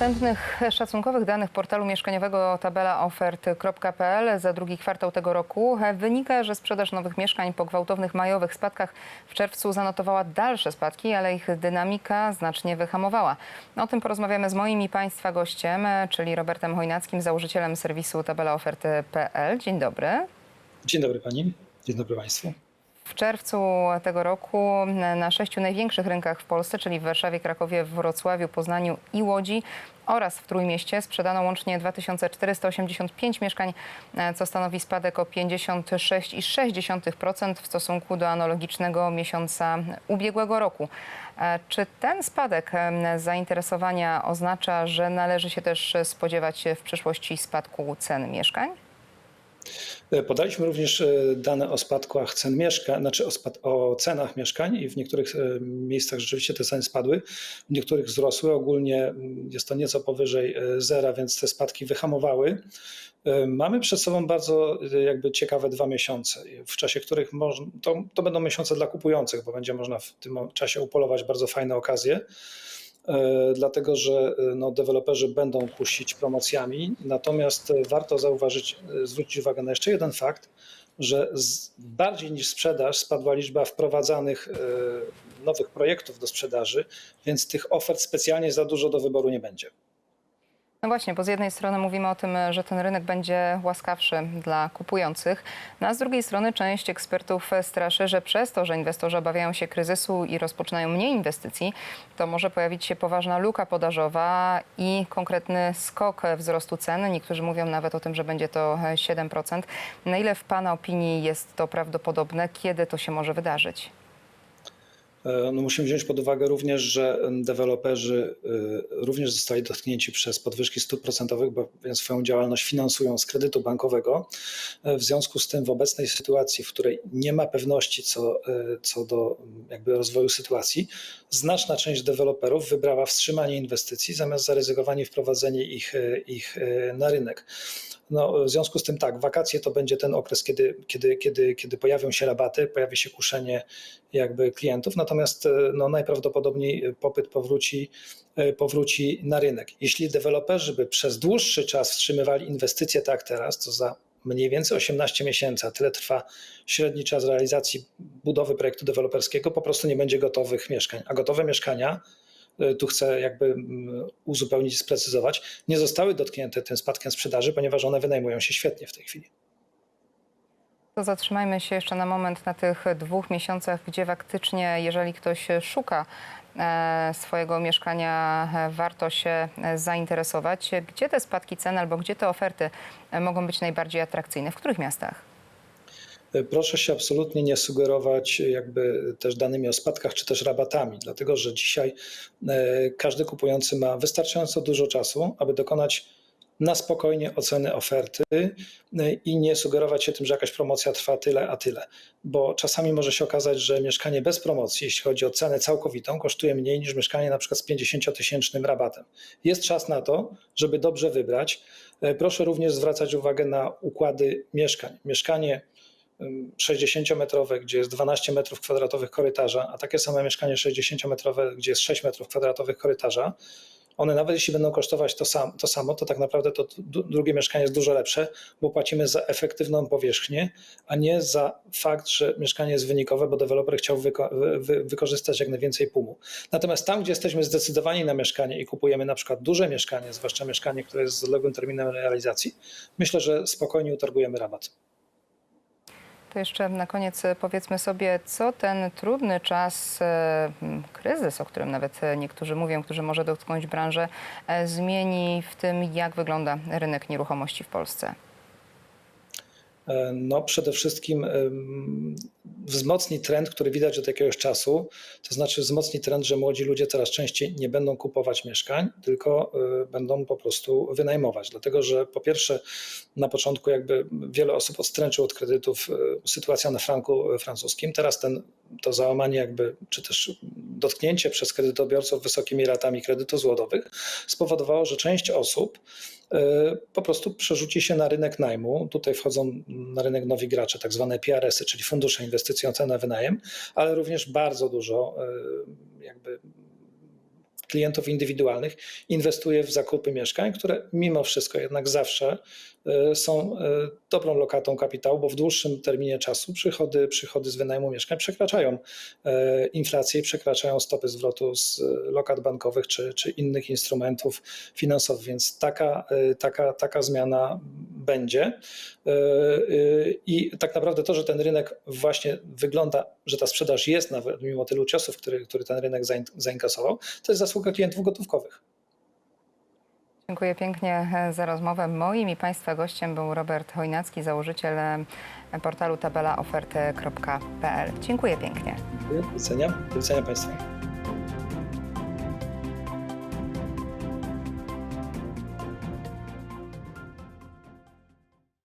dostępnych szacunkowych danych portalu mieszkaniowego tabelaofert.pl za drugi kwartał tego roku wynika, że sprzedaż nowych mieszkań po gwałtownych majowych spadkach w czerwcu zanotowała dalsze spadki, ale ich dynamika znacznie wyhamowała. O tym porozmawiamy z moim i Państwa gościem, czyli Robertem Chojnackim, założycielem serwisu tabelaofert.pl. Dzień dobry. Dzień dobry pani, dzień dobry państwu. W czerwcu tego roku na sześciu największych rynkach w Polsce, czyli w Warszawie, Krakowie, Wrocławiu, Poznaniu i Łodzi oraz w Trójmieście sprzedano łącznie 2485 mieszkań, co stanowi spadek o 56,6% w stosunku do analogicznego miesiąca ubiegłego roku. E, Czy ten spadek e, zainteresowania oznacza, że należy się też spodziewać w przyszłości spadku cen mieszkań? E, Podaliśmy również e, dane o spadkach cen mieszkań, znaczy o, spad- o cenach mieszkań i w niektórych e, miejscach rzeczywiście te ceny spadły, w niektórych wzrosły. Ogólnie mm, jest to nieco powyżej zera, więc te spadki wyhamowały. Mamy przed sobą bardzo jakby ciekawe dwa miesiące, w czasie których to, to będą miesiące dla kupujących, bo będzie można w tym czasie upolować bardzo fajne okazje. E, dlatego że e, no, deweloperzy będą kusić promocjami. Natomiast e, warto zauważyć, zwrócić uwagę na jeszcze jeden fakt, że z, bardziej niż sprzedaż spadła liczba wprowadzanych nowych projektów do sprzedaży, więc tych ofert specjalnie za dużo do wyboru nie będzie. No właśnie, bo z jednej strony mówimy o tym, że ten rynek będzie łaskawszy dla kupujących, no a z drugiej strony część ekspertów straszy, że przez to, że inwestorzy obawiają się kryzysu i rozpoczynają mniej inwestycji, to może pojawić się poważna luka podażowa i konkretny skok wzrostu cen. Niektórzy mówią nawet o tym, że będzie to 7%. Na ile w Pana opinii jest to prawdopodobne? Kiedy to się może wydarzyć? E, No musimy wziąć pod uwagę również, że deweloperzy e, również zostali dotknięci przez podwyżki stóp procentowych, bo swoją działalność finansują z kredytu bankowego. E, W związku z tym w obecnej sytuacji, w której nie ma pewności co, e, co do jakby rozwoju sytuacji, znaczna część deweloperów wybrała wstrzymanie inwestycji zamiast zaryzykowanie wprowadzenie ich, ich na rynek. No, w związku z tym tak, wakacje to będzie ten okres, kiedy, kiedy, kiedy, kiedy pojawią się rabaty, pojawi się kuszenie jakby klientów, natomiast e, no, najprawdopodobniej popyt powróci, e, powróci na rynek. Jeśli deweloperzy by przez dłuższy czas wstrzymywali inwestycje tak jak teraz, to za mniej więcej 18 miesięcy, a tyle trwa średni czas realizacji budowy projektu deweloperskiego, po prostu nie będzie gotowych mieszkań. A gotowe mieszkania, tu chcę jakby mm, uzupełnić, sprecyzować, nie zostały dotknięte tym spadkiem sprzedaży, ponieważ one wynajmują się świetnie w tej chwili. To zatrzymajmy się jeszcze na moment na tych dwóch miesiącach, gdzie faktycznie, jeżeli ktoś szuka e, swojego mieszkania, e, warto się e, zainteresować. Gdzie te spadki cen albo gdzie te oferty e, mogą być najbardziej atrakcyjne? W których miastach? Proszę się absolutnie nie sugerować jakby też danymi o spadkach czy też rabatami, dlatego że dzisiaj e, każdy kupujący ma wystarczająco dużo czasu, aby dokonać na spokojnie oceny oferty e, i nie sugerować się tym, że jakaś promocja trwa tyle, a tyle. Bo czasami może się okazać, że mieszkanie bez promocji, jeśli chodzi o cenę całkowitą, kosztuje mniej niż mieszkanie na przykład z 50-tysięcznym rabatem. Jest czas na to, żeby dobrze wybrać. E, Proszę również zwracać uwagę na układy mieszkań. Mieszkanie 60-metrowe, gdzie jest 12 metrów kwadratowych korytarza, a takie same mieszkanie 60-metrowe, gdzie jest 6 metrów kwadratowych korytarza, one nawet jeśli będą kosztować to, sam, to samo, to tak naprawdę to drugie mieszkanie jest dużo lepsze, bo płacimy za efektywną powierzchnię, a nie za fakt, że mieszkanie jest wynikowe, bo deweloper chciał wyko- wy- wy- wykorzystać jak najwięcej pumu. Natomiast tam, gdzie jesteśmy zdecydowani na mieszkanie i kupujemy na przykład duże mieszkanie, zwłaszcza mieszkanie, które jest z odległym terminem realizacji, myślę, że spokojnie utargujemy rabat. To jeszcze na koniec e, powiedzmy sobie, co ten trudny czas, e, kryzys, o którym nawet e, niektórzy mówią, którzy może dotknąć branżę, zmieni w tym, jak wygląda rynek nieruchomości w Polsce. E, No, przede wszystkim wzmocni trend, który widać od jakiegoś czasu, to znaczy wzmocni trend, że młodzi ludzie coraz częściej nie będą kupować mieszkań, tylko e, będą po prostu wynajmować. Dlatego, że po pierwsze, na początku jakby wiele osób odstręczyło od kredytów e, sytuacja na franku francuskim. Teraz ten, to załamanie jakby, czy też dotknięcie przez kredytobiorców wysokimi ratami kredytów złotowych spowodowało, że część osób po prostu przerzuci się na rynek najmu. Tutaj wchodzą na rynek nowi gracze, tak zwane PRS-y, czyli fundusze inwestycjonalne na wynajem, ale również bardzo dużo e, jakby klientów indywidualnych inwestuje w zakupy mieszkań, które mimo wszystko jednak zawsze e, są e, dobrą lokatą kapitału, bo w dłuższym terminie czasu przychody, przychody z wynajmu mieszkań przekraczają e, inflację i przekraczają stopy zwrotu z lokat bankowych czy, czy innych instrumentów finansowych, więc taka, taka, taka zmiana będzie. E, e, I tak naprawdę to, że ten rynek właśnie wygląda, że ta sprzedaż jest nawet mimo tylu ciosów, który, który ten rynek zain- zainkasował, to jest zasługa klientów gotówkowych. Dziękuję pięknie e, za rozmowę. Moim i Państwa gościem był Robert Chojnacki, założyciel portalu tabelaoferty.pl. Dziękuję pięknie. Do widzenia, do widzenia Państwu.